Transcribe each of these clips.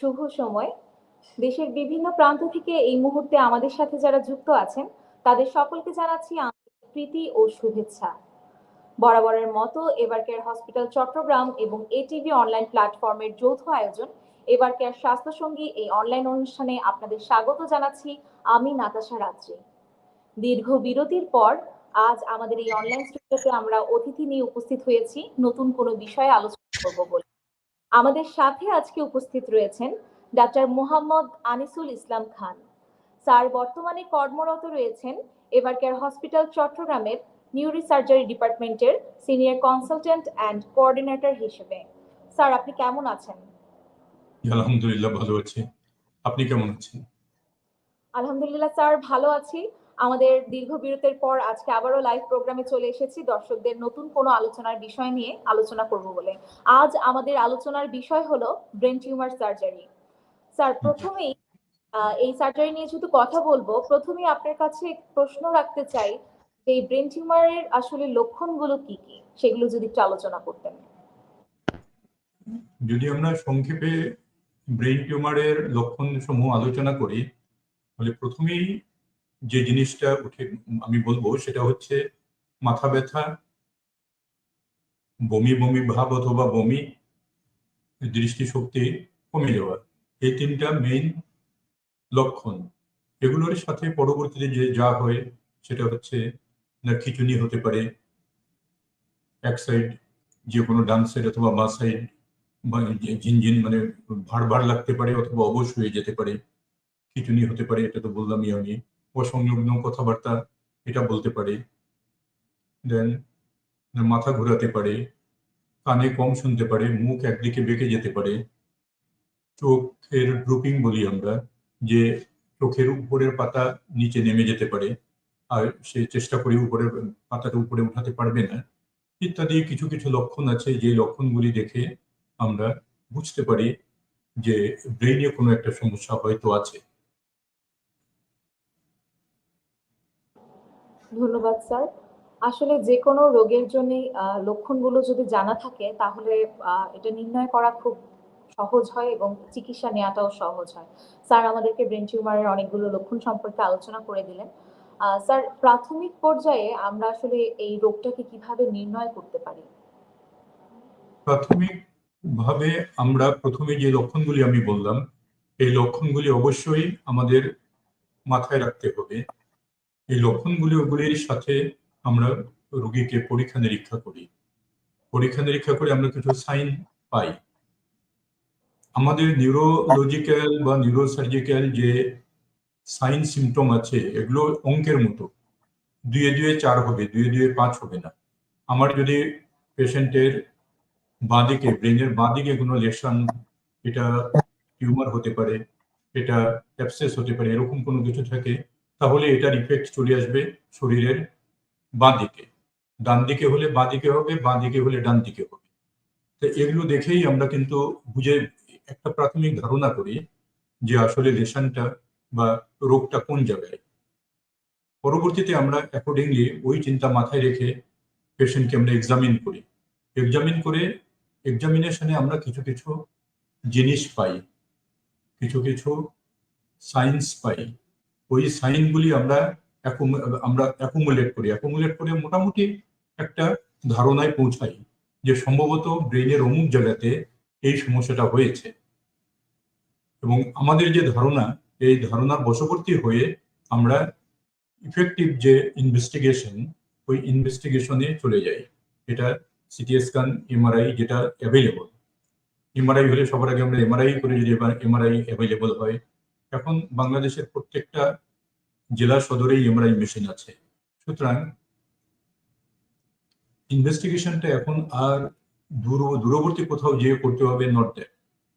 শুভ সময়। দেশের বিভিন্ন প্রান্ত থেকে এই মুহূর্তে আমাদের সাথে যারা যুক্ত আছেন, তাদের সকলকে জানাচ্ছি প্রীতি ও শুভেচ্ছা। বরাবরের মতো এবার কেয়ার হসপিটাল চট্টগ্রাম এবং এটিভি অনলাইন প্ল্যাটফর্মের যৌথ আয়োজন, এবার কেয়ার স্বাস্থ্যসঙ্গী এই অনলাইন অনুষ্ঠানে আপনাদের স্বাগত জানাচ্ছি আমি নাতাশা রাত্রি। দীর্ঘ বিরতির পর আজ আমাদের এই অনলাইন স্টুডিওতে আমরা অতিথি নিয়ে উপস্থিত হয়েছি। নতুন কোনো বিষয়ে আলোচনা করব বলে। আমাদের সাথে আজকে উপস্থিত রয়েছেন ডাক্তার মোহাম্মদ আনিসুল ইসলাম খান। স্যার বর্তমানে কর্মরত রয়েছেন এবার কেয়ার হসপিটাল চট্টগ্রামের নিউরি সার্জারি ডিপার্টমেন্টের সিনিয়র কনসালটেন্ট অ্যান্ড কোঅর্ডিনেটর হিসেবে। স্যার আপনি কেমন আছেন? আলহামদুলিল্লাহ ভালো আছি। আপনি কেমন আছেন? আলহামদুলিল্লাহ স্যার ভালো আছি। আমাদের দীর্ঘ বিরতির পর আজকে আবারও লাইভ প্রোগ্রামে চলে এসেছি। দর্শকদের নতুন কোনো আলোচনার বিষয় নিয়ে আলোচনা করব বলে। আজ আমাদের আলোচনার বিষয় হলো ব্রেন টিউমার সার্জারি স্যার, প্রথমেই এই সার্জারি নিয়ে যেহেতু কথা বলব, প্রথমেই আপনার কাছে প্রশ্ন রাখতে চাই যে এই ব্রেন টিউমারের আসলে লক্ষণগুলো কি কি? সেগুলো যদি একটু আলোচনা করতেন। যদি আমরা সংক্ষেপে ব্রেন টিউমারের লক্ষণ সমূহ আলোচনা করি, তাহলে প্রথমেই যে জিনিসটা উঠে, আমি বলব সেটা হচ্ছে মাথা ব্যথা, বমি বমি ভাব অথবা বমি, দৃষ্টিশক্তি কমে যাওয়া। এই তিনটা মেইন লক্ষণ। এগুলোর সাথে পরবর্তীতে যে যা হয় সেটা হচ্ছে না খিচুনি হতে পারে, এক সাইড যে কোনো ডান সাইড অথবা বা সাইড ঝিনঝিন মানে ভার ভার লাগতে পারে অথবা অবশ হয়ে যেতে পারে। খিচুনি হতে পারে, এটা তো বললামই আমি। অসংলগ্ন কথাবার্তা এটা বলতে পারে। দেন মাথা ঘোরাতে পারে, কানে কম শুনতে পারে, মুখ একদিকে বেঁকে যেতে পারে। চোখের ড্রুপিং বলি আমরা, যে চোখের উপরের পাতা নিচে নেমে যেতে পারে, আর সে চেষ্টা করে উপরের পাতাটা উপরে উঠাতে পারবে না, ইত্যাদি কিছু কিছু লক্ষণ আছে, যে লক্ষণগুলি দেখে আমরা বুঝতে পারি যে ব্রেইনে কোনো একটা সমস্যা হয়তো আছে। ধন্যবাদ, স্যার। আসলে যে কোনো রোগের জন্য লক্ষণগুলো যদি জানা থাকে, তাহলে এটা নির্ণয় করা খুব সহজ হয় এবং চিকিৎসা নেওয়াটাও সহজ হয়। স্যার আমাদেরকে ব্রেন টিউমারের অনেকগুলো লক্ষণ সম্পর্কে আলোচনা করে দিলেন। স্যার, প্রাথমিক পর্যায়ে আমরা আসলে এই রোগটাকে কীভাবে নির্ণয় করতে পারি? প্রাথমিক ভাবে আমরা প্রথমে যে লক্ষণগুলি আমি বললাম, এই লক্ষণগুলি অবশ্যই আমাদের মাথায় রাখতে হবে। এই লক্ষণগুলি ওগুলির সাথে আমরা রোগীকে পরীক্ষা নিরীক্ষা করি। পরীক্ষা নিরীক্ষা করে আমরা কিছু সাইন পাই। আমাদের নিউরোলজিক্যাল বা নিউরোসার্জিক্যাল যে সাইন সিমটম আছে, এগুলো অঙ্কের মতো। দুয়ে দুয়ে চার হবে, দুয়ে দুয়ে পাঁচ হবে না। আমার যদি পেশেন্টের বাঁদিকে ব্রেনের বাঁদিকে কোনো লেশন এটা টিউমার হতে পারে, এটা অ্যাপসেস হতে পারে, এরকম কোনো কিছু থাকে তাহলে এটার ইফেক্ট চলে আসবে শরীরের বাঁ দিকে। ডান দিকে হলে বাঁ দিকে হবে, বাঁ দিকে হলে ডান দিকে হবে। তো এগুলো দেখেই আমরা কিন্তু বুঝে একটা প্রাথমিক ধারণা করি যে আসলে লেশনটা বা রোগটা কোন জায়গায়। পরবর্তীতে আমরা অ্যাকর্ডিংলি ওই চিন্তা মাথায় রেখে পেশেন্টকে আমরা এক্সামিন করি। এক্সামিন করে এক্সামিনেশনে আমরা কিছু কিছু জিনিস পাই। কিছু কিছু সাইন্স পাই। ওই সাইনগুলি আমরা আমরা অ্যাকুমুলেট করি। অ্যাকুমুলেট করে মোটামুটি একটা ধারণায় পৌঁছাই যে সম্ভবত ব্রেনের অমুক জায়গাতে এই সমস্যাটা হয়েছে। এবং আমাদের যে ধারণা, এই ধারণার বশবর্তী হয়ে আমরা ইফেক্টিভ যে ইনভেস্টিগেশন ওই ইনভেস্টিগেশনে চলে যাই। এটা সিটি স্ক্যান এমআরআই যেটা অ্যাভেলেবল এমআরআই হলে সবার আগে আমরা এমআরআই করে, যদি এবার এমআরআই অ্যাভেলেবল হয়। এখন বাংলাদেশের প্রত্যেকটা জেলা সদরেই এমআরআই মেশিন আছে। সুতরাং ইনভেস্টিগেশনটা এখন আর দূর, দূরবর্তী কোথাও যেয়ে করতে হবে নট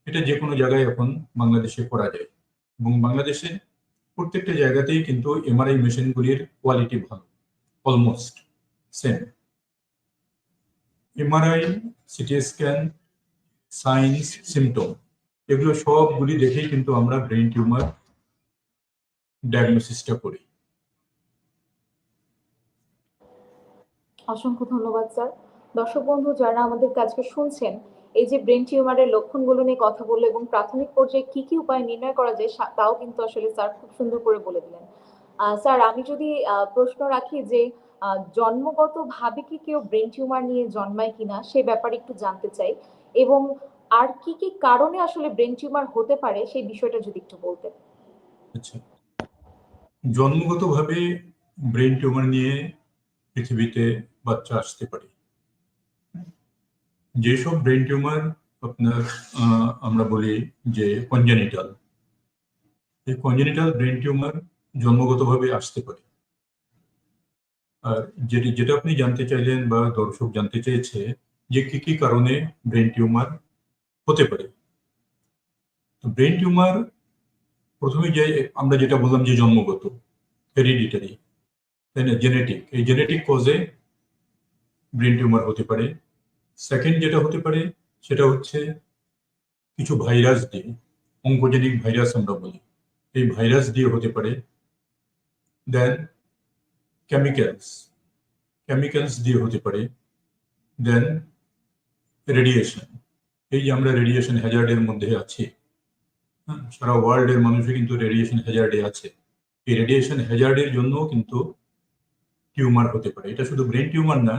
এটা যে কোনো জায়গায় এখন বাংলাদেশে করা যায়। এবং বাংলাদেশে প্রত্যেকটা জায়গাতেই কিন্তু এমআরআই মেশিনগুলির কোয়ালিটি ভালো। Almost same. MRI, CT scan, signs, symptom. এগুলো সবগুলি দেখেই কিন্তু আমরা ব্রেন টিউমার ডায়াগনোসিসটা করি। অসংখ্য ধন্যবাদ স্যার। দর্শক বন্ধু যারা আমাদের কাজকে শুনছেন এই যে ব্রেন টিউমারের লক্ষণগুলো নিয়ে কথা বলল এবং প্রাথমিক পর্যায়ে কি কি উপায় নির্ণয় করা যায় তাও কিন্তু আসলে স্যার খুব সুন্দর করে বলে দিলেন। স্যার আমি যদি প্রশ্ন রাখি যে আহ, জন্মগতভাবে কি কেউ ব্রেন টিউমার নিয়ে জন্মায় কিনা সে ব্যাপারে একটু জানতে চাই। এবং আর কি কি কারণে আসলে ব্রেন টিউমার হতে পারে সেই বিষয়টা যদি একটু বলতেন। আচ্ছা। জন্মগতভাবে ব্রেন টিউমার নিয়ে পৃথিবীতে বাচ্চা আসতে পারে। যেসব ব্রেন টিউমার আপনার আমরা বলি যে কনজেনিটাল এই কনজেনিটাল ব্রেন টিউমার জন্মগতভাবে আসতে পারে। আর যেটি, যেটা আপনি জানতে চাইলেন বা দর্শক জানতে চেয়েছে যে কি কি কারণে ব্রেন টিউমার হতে পারে। ব্রেন টিউমার প্রথমে যে আমরা যেটা বললাম যে জন্মগত হেরিডিটারি তাই না জেনেটিক এই জেনেটিক কজে ব্রেন টিউমার হতে পারে। সেকেন্ড যেটা হতে পারে, সেটা হচ্ছে কিছু ভাইরাস দিয়ে অঙ্কোজেনিক ভাইরাস আমরা বলি। এই ভাইরাস দিয়ে হতে পারে। দেন কেমিক্যালস কেমিক্যালস দিয়ে হতে পারে। দেন রেডিয়েশন এই যে আমরা রেডিয়েশন হ্যাজার্ডের মধ্যে আছি হ্যাঁ, সারা ওয়ার্ল্ডের মানুষই কিন্তু রেডিয়েশন হ্যাজার্ডে আছে। এই রেডিয়েশন হ্যাজার্ডের জন্য কিন্তু টিউমার হতে পারে। এটা শুধু ব্রেন টিউমার না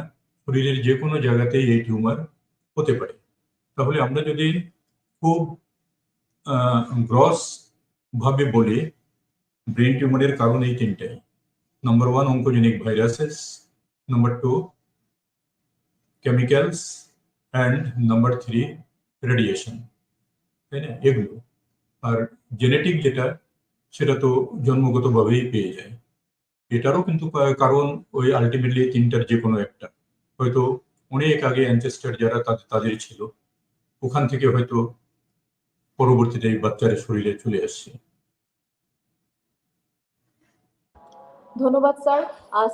শরীরের যে কোনো জায়গাতেই এই টিউমার হতে পারে। তাহলে আমরা যদি খুব গ্রস ভাবে বলি ব্রেন টিউমারের কারণ এই তিনটাই number one oncogenic viruses number two chemicals and number three radiation তাই না? এগুলো। আর জেনেটিক যেটা, সেটা তো জন্মগতভাবেই পেয়ে যায়। এটারও কিন্তু কারণ ওই আলটিমেটলি তিনটার যে কোনো একটা। হয়তো অনেক আগে অ্যানচেস্টার যারা তাদের ছিল। ওখান থেকে হয়তো পরবর্তীতে এই বাচ্চার শরীরে চলে আসছে। ধন্যবাদ, স্যার।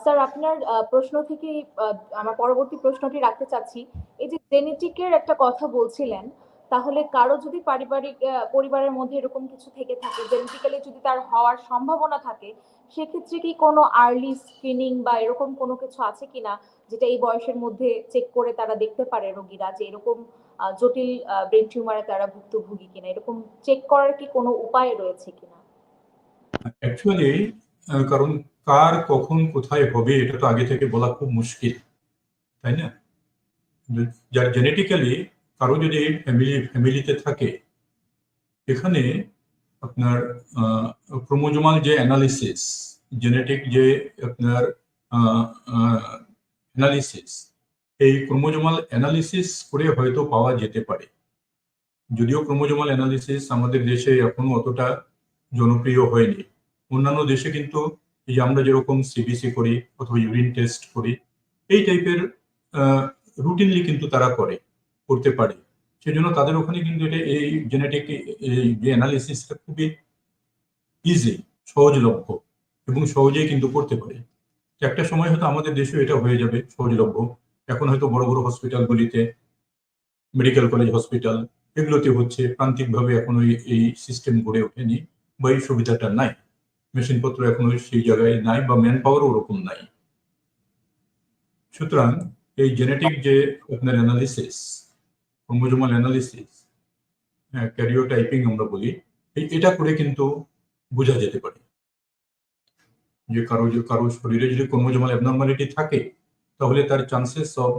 স্যার, আপনার প্রশ্ন থেকে আমার পরবর্তী প্রশ্নটি রাখতে চাচ্ছি। এই যে জেনেটিকের একটা কথা বলছিলেন তাহলে কারও যদি পারিবারিক পরিবারের মধ্যে এরকম কিছু থেকে থাকে জেনেটিক্যালি যদি তার হওয়ার সম্ভাবনা থাকে, সেক্ষেত্রে কি কোনো আর্লি স্ক্রিনিং বা এরকম কোনো কিছু আছে কিনা যেটা এই বয়সের মধ্যে চেক করে তারা দেখতে পারে রোগীরা যে এরকম জটিল ব্রেন টিউমারে তারা ভুক্তভোগী কিনা? এরকম চেক করার কি কোনো উপায় রয়েছে কিনা? অ্যাকচুয়ালি কারণ কার কখন কোথায় হবে এটা তো আগে থেকে বলা খুব মুশকিল, তাই না? যার জেনেটিক্যালি কারও যদি ফ্যামিলি ফ্যামিলিতে থাকে, এখানে আপনার ক্রোমোজোমাল যে অ্যানালিসিস জেনেটিক যে আপনার অ্যানালিসিস এই ক্রোমোজোমাল অ্যানালিসিস করে হয়তো পাওয়া যেতে পারে। যদিও ক্রোমোজোমাল অ্যানালিসিস আমাদের দেশে এখনও অতটা জনপ্রিয় হয়নি। অন্যান্য দেশে কিন্তু এই যে আমরা যেরকম সিবিসি করি অথবা ইউরিন টেস্ট করি, এই টাইপের রুটিনলি কিন্তু তারা করে। করতে পারে। সেজন্য তাদের ওখানে কিন্তু এটা এই জেনেটিক এই যে অ্যানালিসিসটা খুবই ইজি সহজলভ্য এবং সহজেই কিন্তু করতে পারে। একটা সময় হয়তো আমাদের দেশেও এটা হয়ে যাবে, সহজলভ্য। এখন হয়তো বড় বড় হসপিটালগুলিতে মেডিকেল কলেজ হসপিটাল এগুলোতে হচ্ছে, প্রান্তিকভাবে এখন ওই এই সিস্টেম গড়ে ওঠেনি বা এই সুবিধাটা নাই। মেশিনপত্র এখনও সেই জায়গায় নাই বা ম্যান পাওয়ারও ওরকম নাই। সুতরাং এই জেনেটিক যে আপনার অ্যানালিসিস ক্রোমোজোমাল অ্যানালিসিস হ্যাঁ ক্যারিওটাইপিং আমরা বলি এটা করে কিন্তু বোঝা যেতে পারে। যে কারও যে কারও শরীরে যদি ক্রোমোজোমাল অ্যাবনর্মালিটি থাকে তাহলে তার চান্সেস অফ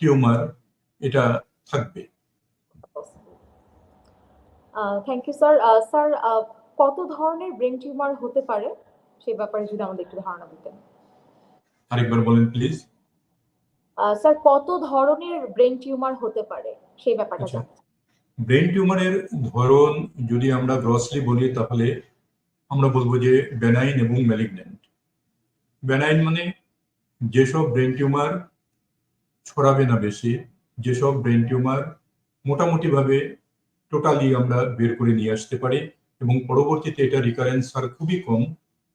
টিউমার এটা থাকবে। থ্যাংক ইউ স্যার স্যার কত ধরনের ব্রেন টিউমার হতে পারে? সে ব্যাপারে যদি আমাদের একটু ধারণা দিতেন। আরেকবার বলেন প্লিজ স্যার কত ধরনের ব্রেন টিউমার হতে পারে সেই ব্যাপারটা আচ্ছা। জানতে। ব্রেন টিউমারের ধরন যদি আমরা গ্রসলি বলি তাহলে আমরা বলব যে বেনাইন এবং ম্যালিগন্যান্ট বেনাইন মানে যেসব ব্রেন টিউমার ছড়াবে না বেশি যেসব ব্রেন টিউমার মোটামুটিভাবে টোটালি আমরা বের করে নিয়ে আসতে পারি এবং পরবর্তীতে এটা রিকারেন্স আর খুবই কম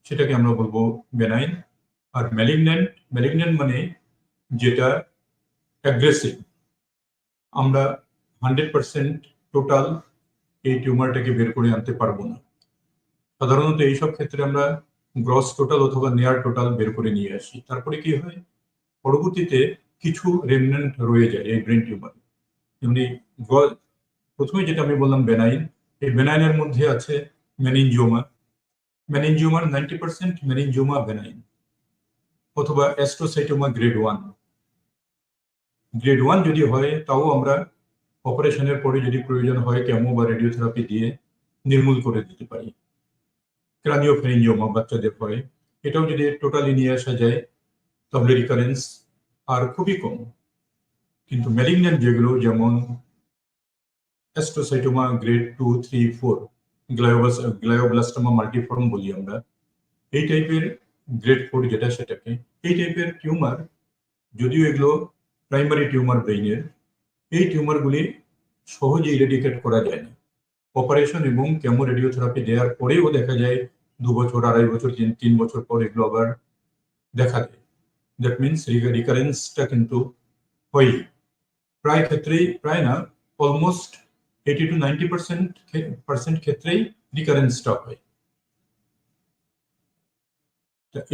সেটাকে আমরা বলব বেনাইন আর ম্যালিগন্যান্ট ম্যালিগন্যান্ট মানে যেটা অ্যাগ্রেসিভ আমরা হান্ড্রেড পার্সেন্ট টোটাল এই টিউমারটাকে বের করে আনতে পারব না। সাধারণত এইসব ক্ষেত্রে আমরা গ্রস টোটাল অথবা নেয়ার টোটাল বের করে নিয়ে আসি। তারপরে কি হয়? পরবর্তীতে কিছু রেমনেন্ট রয়ে যায় এই ব্রেন টিউমার এমনি গ- প্রথমে যেটা আমি বললাম বেনাইন এই বেনাইনের মধ্যে আছে মেনিনজিওমা মেনিনজিওমার নাইনটি পার্সেন্ট মেনিনজিওমা বেনাইন অথবা astrocytoma grade one grade one যদি হয়, তাও আমরা অপারেশনের পরে যদি প্রয়োজন হয় কেমো বা রেডিওথেরাপি দিয়ে নির্মূল করে দিতে পারি। ক্রানিও ফেরিঞ্জিওমা বাচ্চাদের হয়। এটাও যদি টোটালি নিয়ে আসা যায় তাহলে রিকারেন্স আর খুবই কম। কিন্তু ম্যালিগন্যান্ট যেগুলো, যেমন astrocytoma grade two three four গ্লায়োবাস glioblastoma multiform বলি আমরা, এই টাইপের গ্রেড ফোর যেটা সেটাকে, এই টাইপের টিউমার যদিও এগুলো প্রাইমারি টিউমার ব্রেইনের, এই টিউমারগুলি সহজে ইরেডিকেট করা যায় না অপারেশন এবং কেমো রেডিওথেরাপি দেওয়ার পরেও দেখা যায় দু বছর, আড়াই বছর, তিন তিন বছর পর এগুলো আবার দেখা দেয়। দ্যাট মিনস রিকারেন্সটা কিন্তু হয়ই। প্রায় ক্ষেত্রেই, প্রায় না almost eighty two ninety percent percent ক্ষেত্রেই রিকারেন্সটা হয়।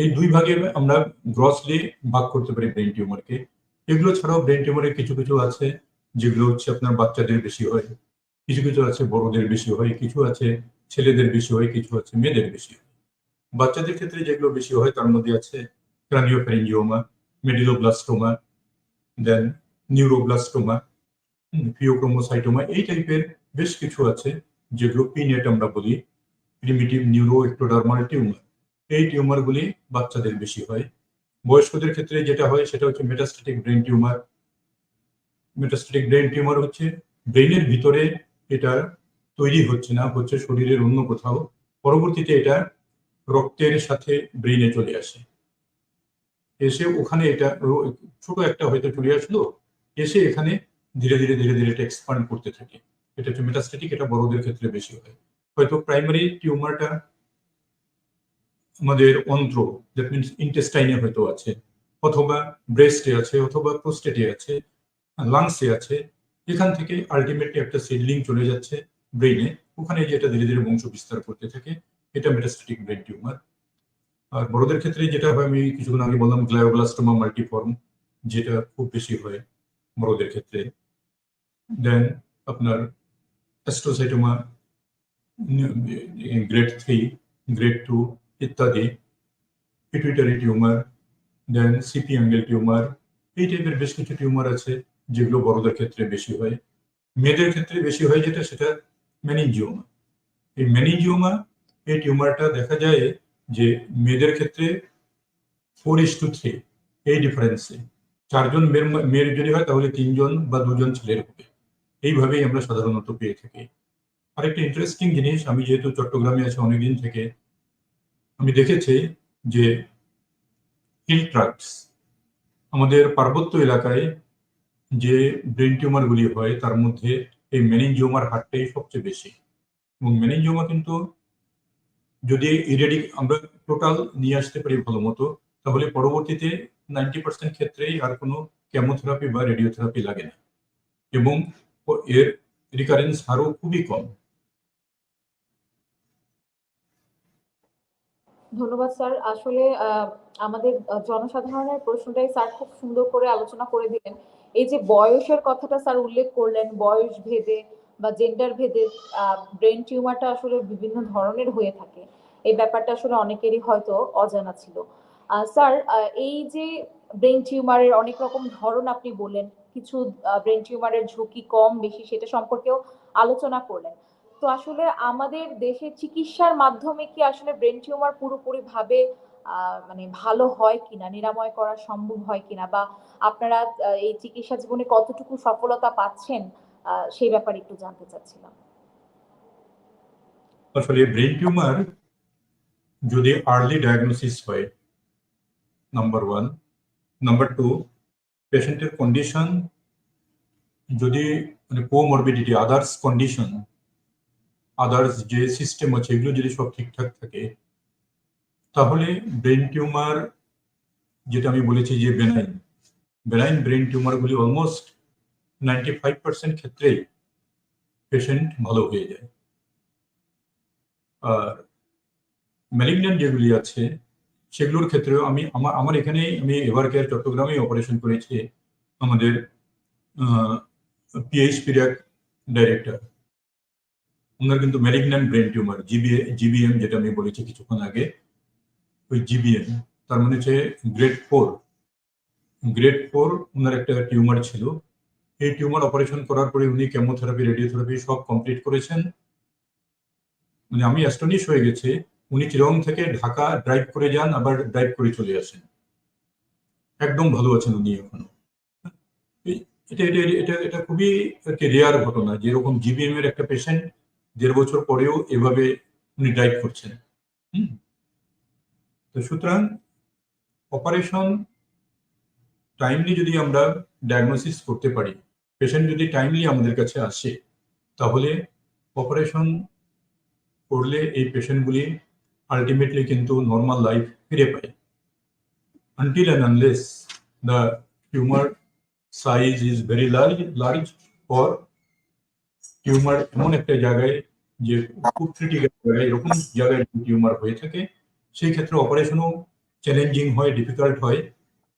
এই দুই ভাগে আমরা গ্রসলি ভাগ করতে পারি ব্রেন টিউমারকে এগুলো ছাড়াও ব্রেন টিউমারের কিছু কিছু আছে যেগুলো হচ্ছে আপনার বাচ্চাদের বেশি হয়, কিছু কিছু আছে বড়দের বেশি হয়, কিছু আছে ছেলেদের বেশি হয়, কিছু আছে মেয়েদের বেশি হয়। বাচ্চাদের ক্ষেত্রে যেগুলো বেশি হয় তার মধ্যে আছে ক্রানিওফেরিঞ্জিওমা মেডিলোব্লাস্টোমা দেন নিউরোব্লাস্টোমা ফিওক্রোমোসাইটোমা এই টাইপের বেশ কিছু আছে যেগুলো পিনেট আমরা বলি প্রিমিটিভ নিউরো একটোডার্মাল টিউমার এই টিউমারগুলি বাচ্চাদের বেশি হয়। বয়স্কদের ক্ষেত্রে যেটা হয়, সেটা হচ্ছে metastatic brain tumour metastatic brain tumour হচ্ছে ব্রেনের ভিতরে এটা তৈরি হচ্ছে না, হচ্ছে শরীরের অন্য কোথাও। পরবর্তীতে এটা রক্তের সাথে ব্রেনে চলে আসে। এসে ওখানে এটা ছোট একটা হয়তো চলে আসলো, এসে এখানে ধীরে ধীরে ধীরে ধীরে এটা এক্সপান্ড করতে থাকে। এটা হচ্ছে মেটাস্টেটিক এটা বড়দের ক্ষেত্রে বেশি হয়। হয়তো প্রাইমারি টিউমারটা আমাদের অন্ত্র দ্যাট মিনস ইন্টেস্টাইনে হয়তো আছে, অথবা ব্রেস্টে আছে, অথবা প্রোস্টেটে আছে লাংসে আছে, এখান থেকে আলটিমেটলি একটা সিডলিং চলে যাচ্ছে ব্রেইনে ওখানে যেটা ধীরে ধীরে বংশ বিস্তার করতে থাকে, এটা মেটাস্টেটিক ব্রেন টিউমার আর বড়দের ক্ষেত্রে যেটা হয়, আমি কিছুক্ষণ আগে বললাম গ্লায়োব্লাস্টোমা মাল্টিফর্ম যেটা খুব বেশি হয় বড়দের ক্ষেত্রে। দেন আপনার astrocytoma grade three grade two ইত্যাদি pituitary tumour then CP angle tumour এই টাইপের বেশ কিছু টিউমার আছে যেগুলো বড়দের ক্ষেত্রে বেশি হয়। মেয়েদের ক্ষেত্রে বেশি হয় যেটা, সেটা ম্যানিজিওমা এই ম্যানিজিওমা এই টিউমারটা দেখা যায় যে মেয়েদের ক্ষেত্রে ফোর ইস টু থ্রি এই ডিফারেন্সে চারজন মেয়ের মেয়ের যদি হয়, তাহলে তিনজন বা দুজন ছেলের হবে। এইভাবেই আমরা সাধারণত পেয়ে থাকি। আরেকটা ইন্টারেস্টিং জিনিস, আমি যেহেতু চট্টগ্রামে আছি অনেকদিন থেকে আমি দেখেছি যে হিল ট্রাক্স আমাদের পার্বত্য এলাকায় যে ব্রেন টিউমারগুলি হয়, তার মধ্যে এই মেনিনজিওমার হারটাই সবচেয়ে বেশি। এবং মেনিনজিওমা কিন্তু যদি ইরেডিক আমরা টোটাল নিয়ে আসতে পারি ভালো মতো তাহলে পরবর্তীতে নাইনটি পার্সেন্ট ক্ষেত্রেই আর কোনো কেমোথেরাপি বা রেডিওথেরাপি লাগে না। এবং এর রিকারেন্স হারও খুবই কম। ধন্যবাদ, স্যার। আসলে আমাদের জনসাধারণের প্রশ্নটাই স্যার খুব সুন্দর করে আলোচনা করে দিলেন। এই যে বয়সের কথাটা স্যার উল্লেখ করলেন, বয়স ভেদে বা জেন্ডার ভেদে ব্রেন টিউমারটা আসলে বিভিন্ন ধরনের হয়ে থাকে। এই ব্যাপারটা আসলে অনেকেরই হয়তো অজানা ছিল। স্যার এই যে ব্রেন টিউমারের অনেক রকম ধরন আপনি বললেন, কিছু ব্রেন টিউমারের ঝুঁকি কম, বেশি, সেটা সম্পর্কেও আলোচনা করলেন। তো আসলে আমাদের দেশে চিকিৎসার মাধ্যমে কি আসলে ব্রেন টিউমার পুরোপুরি ভাবে মানে ভালো হয় কিনা, নিরাময় করা সম্ভব হয় কিনা বা আপনারা এই চিকিৎসা জীবনে কতটুকু সফলতা পাচ্ছেন সেই ব্যাপারে একটু জানতে চাচ্ছিলাম। আসলে ব্রেন টিউমার যদি আর্লি ডায়াগনোসিস হয় নাম্বার ওয়ান নাম্বার টু পেশেন্টের কন্ডিশন যদি মানে কোমরবিডিটি আদার্স কন্ডিশন আদার্স যে সিস্টেম আছে, এগুলো যদি সব ঠিকঠাক থাকে, তাহলে ব্রেন টিউমার যেটা আমি বলেছি যে বেনাইন বেনাইন ব্রেন টিউমারগুলি অলমোস্ট নাইনটি ফাইভ পার্সেন্ট ক্ষেত্রেই পেশেন্ট ভালো হয়ে যায়। আর ম্যালিগন্যান্ট যেগুলি আছে, সেগুলোর ক্ষেত্রেও আমি, আমার আমার এখানে আমি এভার কেয়ার চট্টগ্রামে অপারেশন করেছি, আমাদের পিএইচপির এক ডাইরেক্টর ওনার কিন্তু malignant brain tumour GBA GBM যেটা আমি বলেছি কিছুক্ষণ আগে, ওই জিবিএম তার মানে হচ্ছে গ্রেড ফোর গ্রেড ফোর ওনার একটা টিউমার ছিল। এই টিউমার অপারেশন করার পরে উনি কেমোথেরাপি রেডিওথেরাপি সব কমপ্লিট করেছেন। মানে আমি অ্যাস্টনিশ হয়ে গেছে, উনি চিরং থেকে ঢাকা ড্রাইভ করে যান, আবার ড্রাইভ করে চলে আসেন। একদম ভালো আছেন উনি এখনও। এটা এটা এটা এটা খুবই একটা রেয়ার ঘটনা যেরকম জিবিএম এর একটা পেশেন্ট দেড় বছর পরেও এভাবে উনি ড্রাইভ করছেন। তো সুতরাং অপারেশন টাইমলি যদি আমরা ডায়াগনোসিস করতে পারি পেশেন্ট যদি টাইমলি আমাদের কাছে আসে, তাহলে অপারেশন করলে এই পেশেন্টগুলি আলটিমেটলি কিন্তু নর্মাল লাইফ ফিরে পায়। Until and unless the tumour size is very large large for tumour এমন একটা জায়গায় যে খুব ক্রিটিক্যাল এরকম জায়গায় টিউমার হয়ে থাকে, সেই ক্ষেত্রে অপারেশনও চ্যালেঞ্জিং হয় ডিফিকাল্ট হয়।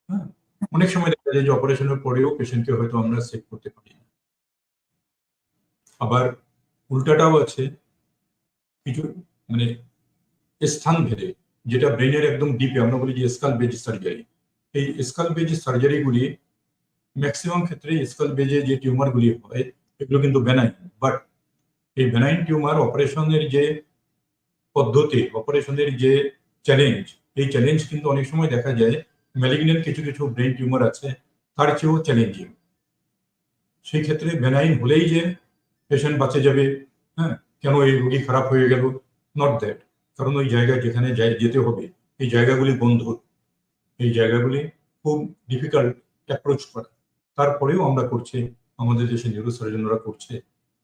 হ্যাঁ অনেক সময় দেখা যায় যে অপারেশনের পরেও পেশেন্টকে হয়তো আমরা সেভ করতে পারি না। আবার উল্টাটাও আছে, কিছু মানে স্থান ভেদে, যেটা ব্রেনের একদম ডিপে আমরা বলি যে স্কাল বেজ সার্জারি এই স্কাল বেজ সার্জারিগুলি ম্যাক্সিমাম ক্ষেত্রে স্কাল বেজে যে টিউমারগুলি হয়, এগুলো কিন্তু বেনাই বাট এই বেনাইন টিউমার অপারেশনের যে পদ্ধতি অপারেশনের যে চ্যালেঞ্জ এই চ্যালেঞ্জ কিন্তু অনেক সময় দেখা যায় ম্যালিগনেন্ট কিছু কিছু ব্রেন টিউমার আছে, তার চেয়েও চ্যালেঞ্জিং সেই ক্ষেত্রে বেনাইন হলেই যে পেশেন্ট বাঁচে যাবে হ্যাঁ কেন এই রোগী খারাপ হয়ে গেল? নট দ্যাট কারণ ওই জায়গায় যেখানে যেতে হবে। এই জায়গাগুলি বন্ধ। এই জায়গাগুলি খুব ডিফিকাল্ট অ্যাপ্রোচ করা। তারপরেও আমরা করছি, আমাদের দেশে নিউরোসার্জনরা করছে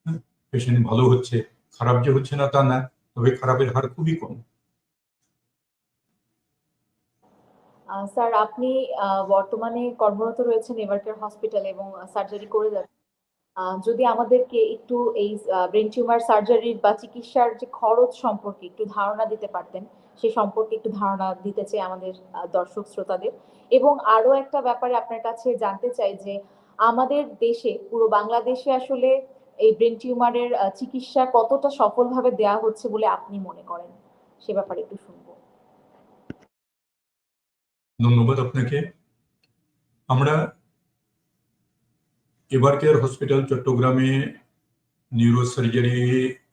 হ্যাঁ। পেশেন্ট ভালো হচ্ছে, খারাপ যে হচ্ছে না তা না, তবে খারাপের হার খুবই কম। স্যার, আপনি বর্তমানে কর্মরত রয়েছেন এভারকেয়ার হসপিটালে এবং সার্জারি করে যাচ্ছেন। যদি আমাদেরকে একটু এই ব্রেন টিউমার সার্জারির বা চিকিৎসার যে খরচ সম্পর্কে একটু ধারণা দিতে পারতেন, সে সম্পর্কে একটু ধারণা দিতে চাই আমাদের দর্শক শ্রোতাদের। এবং আরও একটা ব্যাপারে আপনার কাছে জানতে চাই যে, আমাদের দেশে, পুরো বাংলাদেশে আসলে এই ব্রেন টিউমারের চিকিৎসা কতটা সফলভাবে দেওয়া হচ্ছে বলে আপনি মনে করেন? সে ব্যাপারে একটু শুনব। ধন্যবাদ আপনাকে। আমরা এবার কেয়ার হসপিটাল, চট্টগ্রামে নিউরোসার্জারি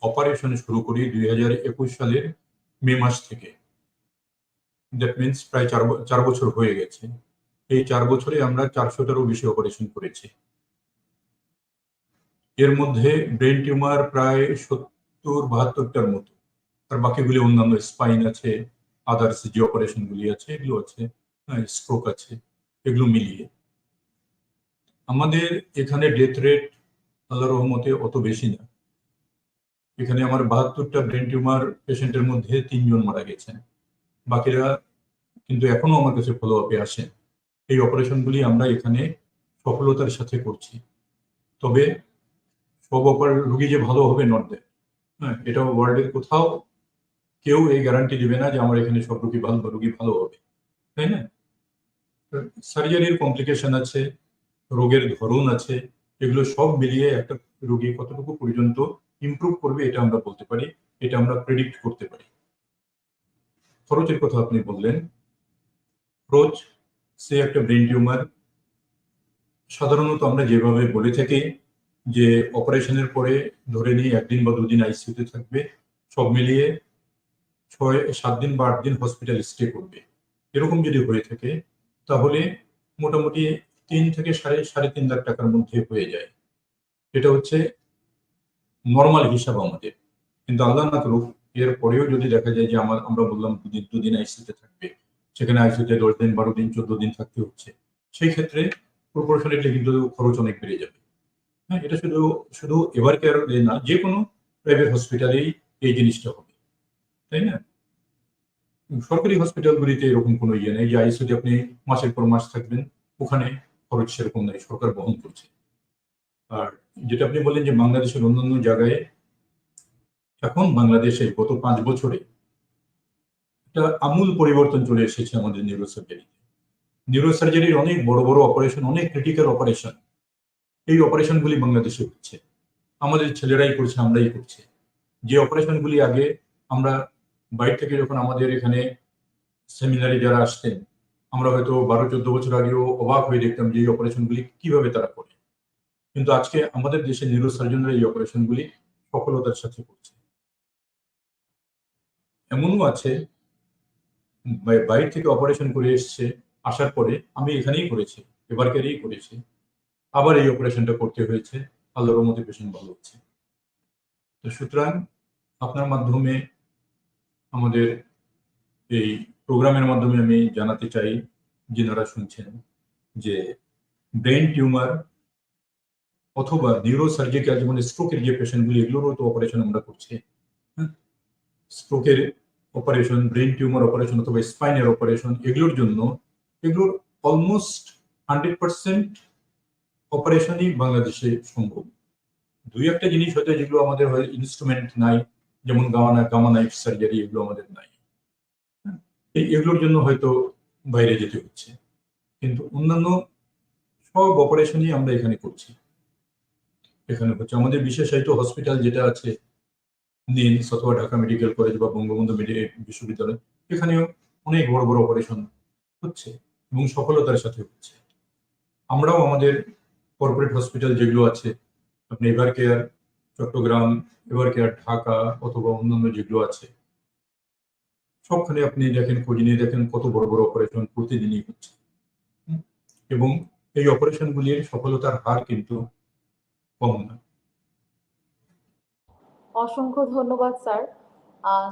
অপারেশন শুরু করি দুই হাজার একুশ সালের মে মাস থেকে। দ্যাট মিনস প্রায় চার চার বছর হয়ে গেছে। এই চার বছরে আমরা চারশোটারও বেশি অপারেশন করেছি। এর মধ্যে ব্রেন টিউমার প্রায় সত্তর, বাহাত্তরটার মতো। আর বাকিগুলি অন্যান্য স্পাইন আছে, আদার্স যে অপারেশনগুলি আছে, এগুলো আছে স্ট্রোক আছে, এগুলো মিলিয়ে। আমাদের এখানে ডেথ রেট আল্লাহ রহমতে অত বেশি না। এখানে আমার বাহাত্তরটা ব্রেন টিউমার পেশেন্টের মধ্যে তিনজন মারা গেছেন। বাকিরা কিন্তু এখনও আমার কাছে ফলো আপে আসেন। এই অপারেশনগুলি আমরা এখানে সফলতার সাথে করছি। তবে অপার রুগী যে ভালো হবে নট দ্যাট হ্যাঁ এটাও ওয়ার্ল্ডের কোথাও কেউ এই গ্যারান্টি দেবে না যে আমার এখানে সব রুগী ভালো রুগী ভালো হবে। তাই না? সার্জারির কমপ্লিকেশন আছে, রোগের ধরন আছে, এগুলো সব মিলিয়ে একটা রোগী কতটুকু পর্যন্ত ইমপ্রুভ করবে এটা আমরা বলতে পারি, এটা আমরা প্রেডিক্ট করতে পারি। খরচের কথা আপনি বললেন। খরচ সে একটা ব্রেন টিউমার সাধারণত আমরা যেভাবে বলে থাকি যে অপারেশনের পরে ধরে নিয়ে একদিন বা দুদিন আইসিইউতে থাকবে, সব মিলিয়ে ছয়, সাত দিন বা আট দিন হসপিটাল স্টে করবে। এরকম যদি হয়ে থাকে, তাহলে মোটামুটি তিন থেকে সাড়ে সাড়ে তিন লাখ টাকার মধ্যে হয়ে যায়। এটা হচ্ছে নর্মাল হিসাব আমাদের। কিন্তু আল্লাহ না করুক এর পরেও যদি দেখা যায় যে আমার, আমরা বললাম দুদিন দুদিন আইসিতে থাকবে, সেখানে আইসিতে দশ দিন, বারো দিন, চোদ্দ দিন থাকতে হচ্ছে, সেই ক্ষেত্রে প্রপোর্শনেটলি কিন্তু খরচ অনেক বেড়ে যাবে। হ্যাঁ এটা শুধু শুধু এভার কেয়ার না, যে কোনো প্রাইভেট হসপিটালেই এই জিনিসটা হবে। তাই না? সরকারি হসপিটালগুলিতে এরকম কোনো ইয়ে নেই যে আইসিউতে আপনি মাসের পর মাস থাকবেন, ওখানে খরচ সেরকম নাই, সরকার বহন করছে। আর যেটা আপনি বললেন যে বাংলাদেশের অন্যান্য জায়গায়, এখন বাংলাদেশে গত পাঁচ বছরে একটা আমূল পরিবর্তন চলে এসেছে আমাদের নিউরোসার্জারিতে নিউরোসার্জারির অনেক বড় বড় অপারেশন অনেক ক্রিটিক্যাল অপারেশন এই অপারেশনগুলি বাংলাদেশে হচ্ছে। আমাদের ছেলেরাই করছে, আমরাই করছে। যে অপারেশনগুলি আগে আমরা বাইরে থেকে যখন আমাদের এখানে সেমিনারে যারা আসতেন, আমরা হয়তো বারো, চোদ্দ বছর আগেও অবাক হয়ে দেখতাম যে এই অপারেশনগুলি কীভাবে তারা করে। কিন্তু আজকে আমাদের দেশে নিউরো সার্জনরা এই অপারেশনগুলি সফলতার সাথে করছে। এমনও আছে বাই- বাইরে থেকে অপারেশন করে এসছে, আসার পরে আমি এখানেই করেছি, এবারকারই করেছি। আবার এই অপারেশনটা করতে হয়েছে। আল্লাহর মধ্যে পেশেন্ট ভালো হচ্ছে। তো সুতরাং আপনার মাধ্যমে আমাদের এই প্রোগ্রামের মাধ্যমে আমি জানাতে চাই যারা শুনছেন, যে ব্রেন টিউমার অথবা নিউরো সার্জিক্যাল যেমন স্ট্রোকের যে পেশেন্টগুলি এগুলোরও তো অপারেশন আমরা করছি। স্ট্রোকের অপারেশন ব্রেন টিউমার অপারেশন অথবা স্পাইনের অপারেশন এগুলোর জন্য, এগুলোর অলমোস্ট হান্ড্রেড পার্সেন্ট অপারেশনই বাংলাদেশে সম্ভব। দুই একটা জিনিস হয়তো যেগুলো আমাদের ইনস্ট্রুমেন্ট নাই যেমন গামানা গামা নাইফ সার্জারি এগুলো আমাদের নাই। হ্যাঁ, এগুলোর জন্য হয়তো বাইরে যেতে হচ্ছে। কিন্তু অন্যান্য সব অপারেশনই আমরা এখানে করছি। এখানে হচ্ছে আমাদের বিশেষায়িত হসপিটাল যেটা আছে নিমস অথবা ঢাকা মেডিকেল কলেজ বা বঙ্গবন্ধু বিশ্ববিদ্যালয় এখানেও অনেক বড় বড় অপারেশন হচ্ছে এবং সফলতার সাথে হচ্ছে। আমরাও আমাদের কর্পোরেট হসপিটাল যেগুলো আছে আপনি ever care Chattogram ever care Dhaka অথবা অন্যান্য যেগুলো আছে, সবখানে আপনি দেখেন, খোঁজ নিয়ে দেখেন কত বড় বড় অপারেশন প্রতিদিনই হচ্ছে। এবং এই অপারেশনগুলির সফলতার হার কিন্তু কম না। অসংখ্য ধন্যবাদ, স্যার।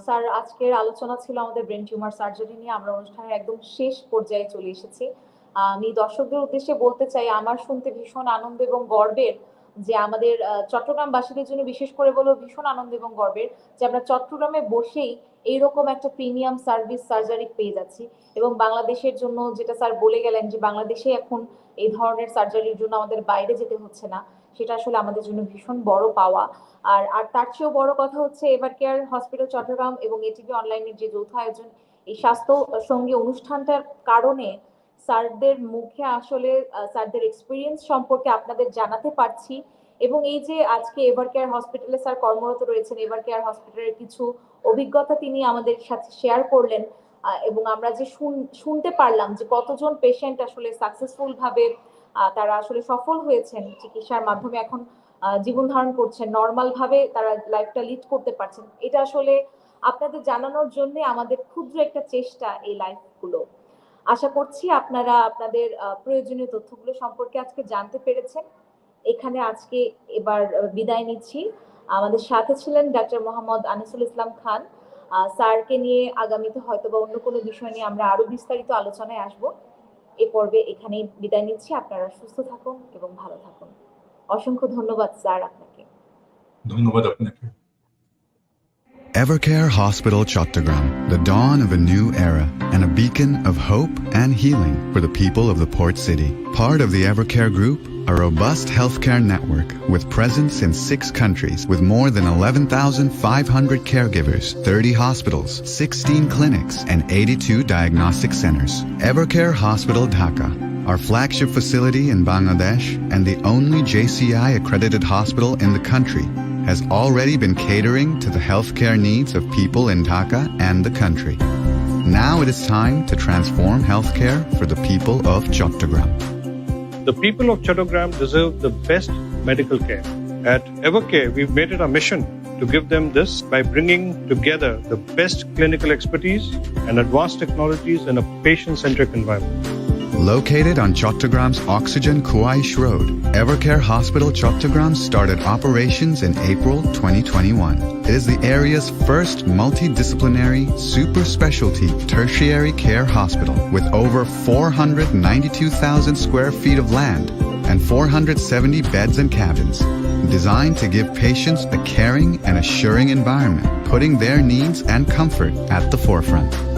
স্যার, আজকের আলোচনা ছিল আমাদের ব্রেন টিউমার সার্জারি নিয়ে। আমরা অনুষ্ঠানের একদম শেষ পর্যায়ে চলে এসেছি। আমি দর্শকদের উদ্দেশ্যে বলতে চাই আমার শুনতে ভীষণ আনন্দ এবং গর্বের যে আমাদের আহ, চট্টগ্রামবাসীদের জন্য বিশেষ করে বলব ভীষণ আনন্দ এবং গর্বের যে আমরা চট্টগ্রামে বসেই এইরকম একটা প্রিমিয়াম সার্ভিস সার্জারি পেয়ে যাচ্ছি এবং বাংলাদেশের জন্য যেটা স্যার বলে গেলেন যে বাংলাদেশে এখন এই ধরনের সার্জারির জন্য আমাদের বাইরে যেতে হচ্ছে না সেটা আসলে আমাদের জন্য ভীষণ বড় পাওয়া। আর আর তার চেয়েও বড় কথা হচ্ছে এবার কেয়ার হসপিটাল চট্টগ্রাম এবং এটিভি অনলাইনের যে যৌথ আয়োজন এই স্বাস্থ্য সঙ্গী অনুষ্ঠানটার কারণে স্যারদের মুখে আসলে স্যারদের এক্সপিরিয়েন্স সম্পর্কে আপনাদের জানাতে পারছি। এবং এই যে আজকে এভার কেয়ার হসপিটালে স্যার কর্মরত রয়েছেন এভার কেয়ার হসপিটালের কিছু অভিজ্ঞতা তিনি আমাদের সাথে শেয়ার করলেন এবং আমরা যে শুন- শুনতে পারলাম যে কতজন পেশেন্ট আসলে সাকসেসফুল ভাবে তারা আসলে সফল হয়েছেন, চিকিৎসার মাধ্যমে এখন জীবন ধারণ করছেন নর্মাল ভাবে তারা লাইফটা লিড করতে পারছেন। এটা আসলে আপনাদের জানানোর জন্য আমাদের ক্ষুদ্র একটা চেষ্টা এই লাইফগুলো আশা করছি আপনারা আপনাদের প্রয়োজনীয় তথ্যগুলো সম্পর্কে আজকে জানতে পেরেছেন। এখানে আজকে এবার বিদায় নিচ্ছি। আমাদের সাথে ছিলেন ডাক্তার মোহাম্মদ আনিসুল ইসলাম খান। স্যারকে নিয়ে আগামীতে হয়তো বা অন্য কোনো বিষয় নিয়ে আমরা আরও বিস্তারিত আলোচনায় আসব। এ পর্বে এখানেই বিদায় নিচ্ছি। আপনারা সুস্থ থাকুন এবং ভালো থাকুন। অসংখ্য ধন্যবাদ স্যার আপনাকে। ধন্যবাদ আপনাকে। Evercare Hospital Chattogram, the dawn of a new era and a beacon of hope and healing for the people of the port city. Part of the Evercare Group, a robust healthcare network with presence in six countries with more than 11,500 caregivers, 30 hospitals, 16 clinics, and 82 diagnostic centers. Evercare Hospital Dhaka, our flagship facility in Bangladesh and the only JCI accredited hospital in the country, has already been catering to the healthcare needs of people in Dhaka and the country. Now it is time to transform healthcare for the people of Chattogram. The people of Chattogram deserve the best medical care. At Evercare, we've made it our mission to give them this by bringing together the best clinical expertise and advanced technologies in a patient-centric environment. Located on Chottagram's Oxygen Kuaish Road, Evercare Hospital Chottagram started operations in April 2021. It is the area's first multidisciplinary, super specialty tertiary care hospital with over 492,000 square feet of land and 470 beds and cabins. Designed to give patients a caring and assuring environment, putting their needs and comfort at the forefront.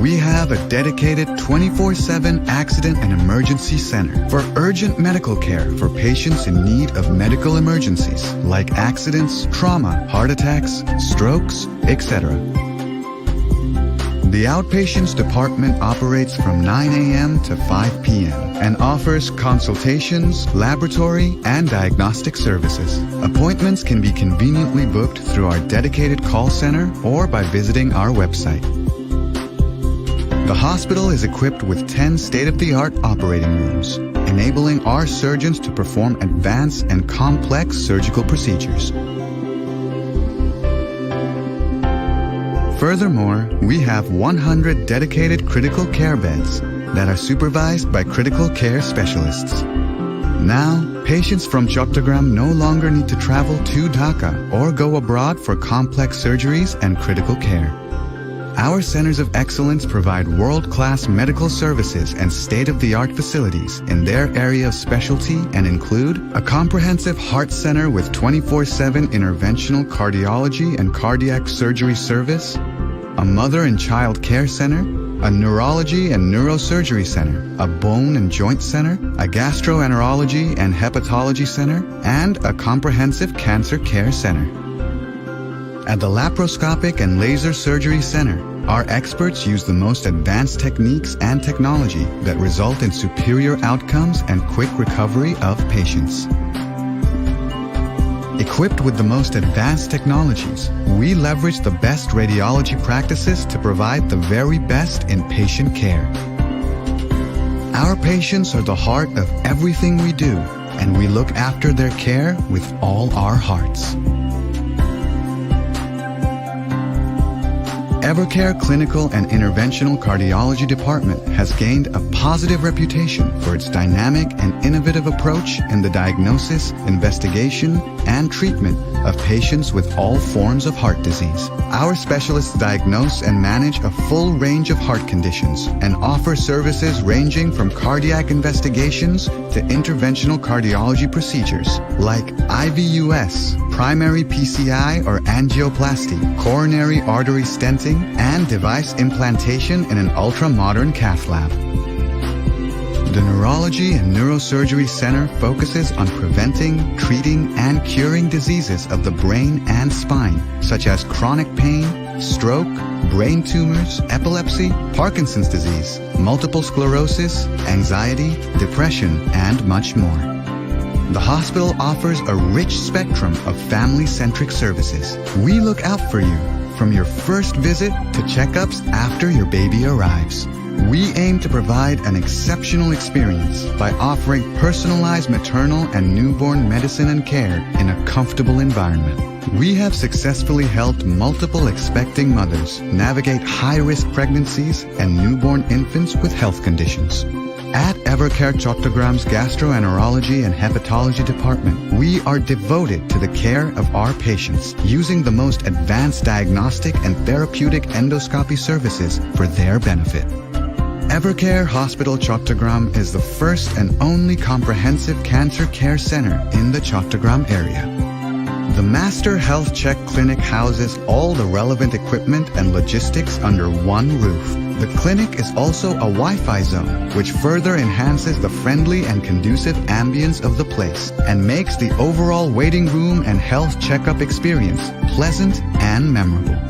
We have a dedicated 24 7 accident and emergency center for urgent medical care for patients in need of medical emergencies like accidents, trauma, heart attacks, strokes, etc. The outpatients department operates from 9 a.m. to 5 p.m. and offers consultations, laboratory, and diagnostic services. Appointments can be conveniently booked through our dedicated call center or by visiting our website. The hospital is equipped with 10 state-of-the-art operating rooms, enabling our surgeons to perform advanced and complex surgical procedures. Furthermore, we have 100 dedicated critical care beds that are supervised by critical care specialists. Now, patients from Chattogram no longer need to travel to Dhaka or go abroad for complex surgeries and critical care. Our centers of excellence provide world-class medical services and state-of-the-art facilities in their area of specialty and include a comprehensive heart center with 24-7 interventional cardiology and cardiac surgery service, a mother and child care center, a neurology and neurosurgery center, a bone and joint center, a gastroenterology and hepatology center, and a comprehensive cancer care center. At the Laparoscopic and Laser Surgery Center, our experts use the most advanced techniques and technology that result in superior outcomes and quick recovery of patients. Equipped with the most advanced technologies, we leverage the best radiology practices to provide the very best in patient care. Our patients are the heart of everything we do, and we look after their care with all our hearts. Evercare Clinical and Interventional Cardiology Department has gained a positive reputation for its dynamic and innovative approach in the diagnosis, investigation, and treatment of patients with all forms of heart disease. Our specialists diagnose and manage a full range of heart conditions and offer services ranging from cardiac investigations to interventional cardiology procedures like IVUS, primary PCI or angioplasty, coronary artery stenting, and device implantation in an ultra-modern cath lab. The Neurology and Neurosurgery Center focuses on preventing, treating, and curing diseases of the brain and spine, such as chronic pain, stroke, brain tumors, epilepsy, Parkinson's disease, multiple sclerosis, anxiety, depression, and much more. The hospital offers a rich spectrum of family-centric services. We look out for you from your first visit to checkups after your baby arrives. We aim to provide an exceptional experience by offering personalized maternal and newborn medicine and care in a comfortable environment. We have successfully helped multiple expecting mothers navigate high-risk pregnancies and newborn infants with health conditions. Evercare Chottagram's Gastroenterology and Hepatology Department, we are devoted to the care of our patients using the most advanced diagnostic and therapeutic endoscopy services for their benefit. Evercare Hospital Chottagram is the first and only comprehensive cancer care center in the Chottagram area. The Master Health Check Clinic houses all the relevant equipment and logistics under one roof. The clinic is also a Wi-Fi zone, which further enhances the friendly and conducive ambience of the place and makes the overall waiting room and health checkup experience pleasant and memorable.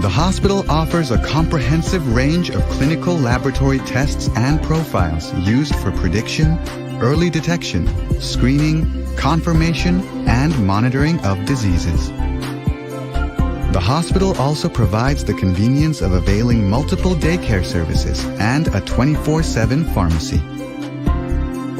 The hospital offers a comprehensive range of clinical laboratory tests and profiles used for prediction, early detection, screening, confirmation, and monitoring of diseases. The hospital also provides the convenience of availing multiple daycare services and a 24-7 pharmacy.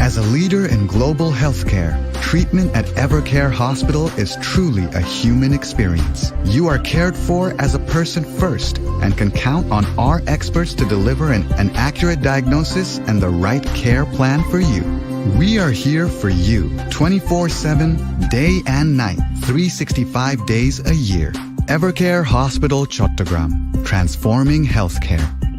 As a leader in global healthcare, treatment at Evercare Hospital is truly a human experience. You are cared for as a person first and can count on our experts to deliver an, an accurate diagnosis and the right care plan for you. We are here for you 24-7, day and night, 365 days a year. Evercare Hospital Chottagram, transforming healthcare.